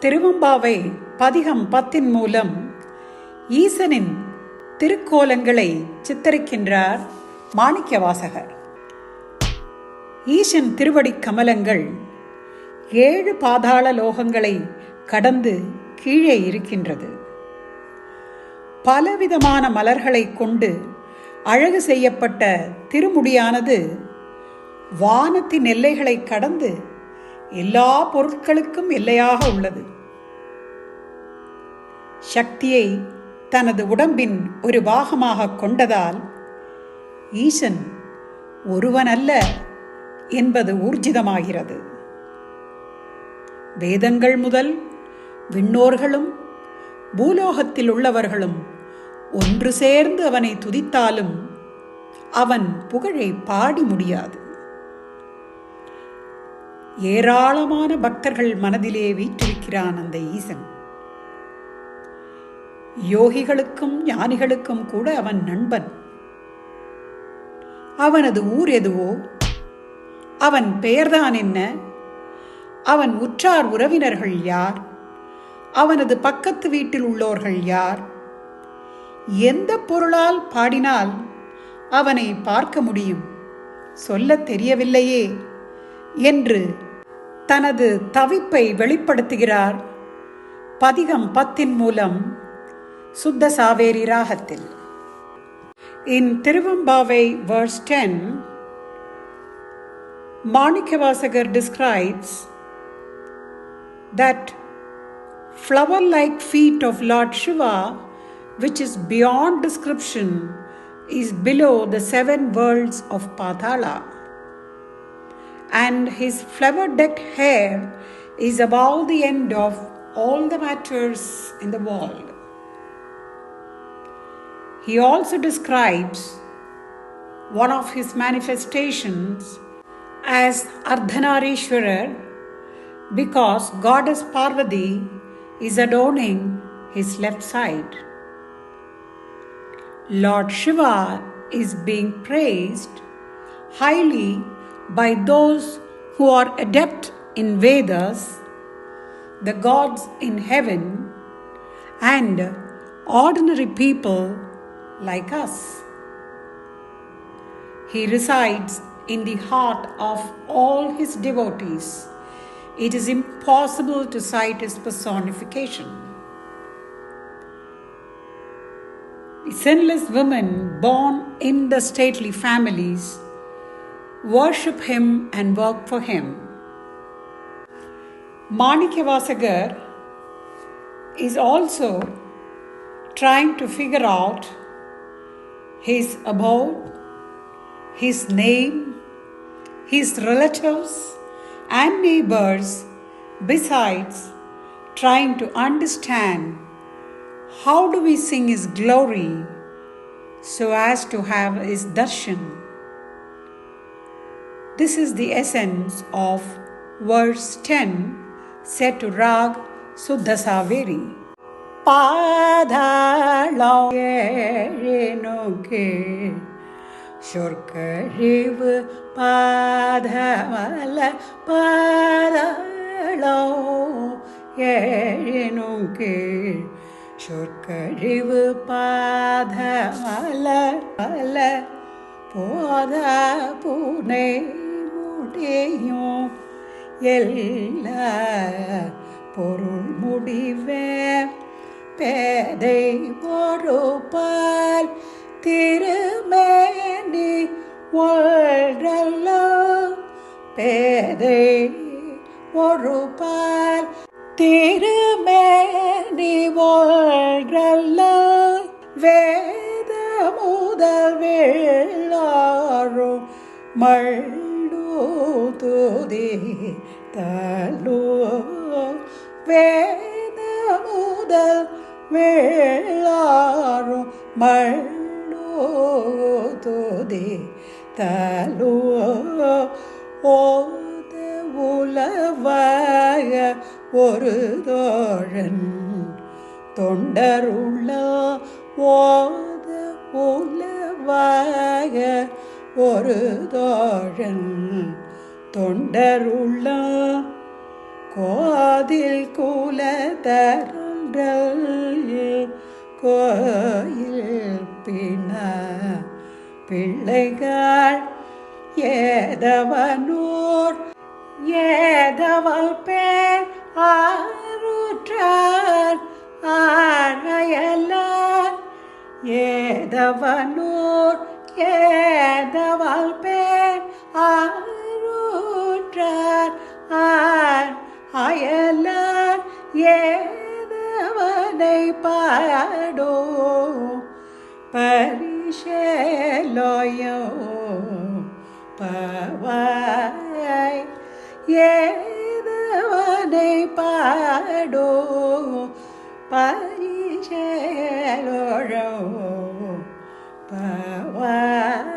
திருவம்பாவை பதிகம் பத்தின் மூலம் ஈசனின் திருக்கோலங்களை சித்தரிக்கின்றார் மாணிக்கவாசகர். ஈசன் திருவடி கமலங்கள் ஏழு பாதாள லோகங்களை கடந்து கீழே இருக்கின்றது. பலவிதமான மலர்களை கொண்டு அழகு செய்யப்பட்ட திருமுடியானது வானத்தின் எல்லைகளை கடந்து எல்லா பொருட்களுக்கும் எல்லையாக உள்ளது. சக்தியை தனது உடம்பின் ஒரு பாகமாக கொண்டதால் ஈசன் ஒருவனல்ல என்பது ஊர்ஜிதமாகிறது. வேதங்கள் முதல் விண்ணோர்களும் பூலோகத்தில் உள்ளவர்களும் ஒன்று சேர்ந்து அவனை துதித்தாலும் அவன் புகழை பாடி முடியாது. ஏராளமான பக்தர்கள் மனதிலே வீற்றிருக்கிறான் அந்த ஈசன். யோகிகளுக்கும் ஞானிகளுக்கும் கூட அவன் நண்பன். அவனது ஊர் எதுவோ? அவன் பெயர்தான் என்ன? அவன் உற்றார் உறவினர்கள் யார்? அவனது பக்கத்து வீட்டில் உள்ளோர்கள் யார்? எந்த பொருளால் பாடினால் அவனை பார்க்க முடியும்? சொல்லத் தெரியவில்லையே என்று தனது தவிப்பை வெளிப்படுத்துகிறார் பதிகம் பத்தின் மூலம் சுத்த சாவேரி ராகத்தில் in Thiruvempavai verse 10 Manikavasagar describes that flower like feet of Lord Shiva, which is beyond description, is below the seven worlds of Patala, and his flower decked hair is above the end of all the matters in the world. He also describes one of his manifestations as Ardhanarishwarar because goddess Parvati is adorning his left side. Lord Shiva is being praised highly by those who are adept in Vedas, the gods in heaven, and ordinary people like us. He resides in the heart of all his devotees. It is impossible to cite his personification. The sinless women born in the stately families worship him and work for him. Manikavasagar is also trying to figure out his abode, his name, his relatives and neighbors, besides trying to understand how do we sing his glory so as to have his darshan. This is the essence of verse 10 set to rag Suddhasaveri. പാതാളേണുകേ ശുർക്കരിവ് പാദമല പാതാളോ ഏഴുകേ ശുർക്കരിവ് പാദമല പല പോത പൂനേ முடியும் எல்ல பொருள் முடிவே. பேதை ஒரு திருமேனி ஒன்றல்ல. பேதை ஒரு திருமேனி ஒன்றல்ல. வேத முதல் வேளாரும் மள்ளூதுதி தலோ வேத முதல் வேளாரும் மள்ளூதுதி தலோ ஓத உலவாக ஒரு தோழன் தொண்டருள்ள ஓத உலவாக ஒரு தோழன் தொண்டருள்ள கோதில் குலதருடல் கோயில் பின பிள்ளைகள் ஏதவனூர் ஏதவள் பேர் ஆறுற்றார் ஆரையலார் ஏதவனூர் ஏதவால் பேர் ஆரூற்றார் ஆர் அயலார் ஏதவனை பாடோ பரிசேலோயோ பவாய் ஏதவனை பாடோ பரிசேலோழோ பவாய்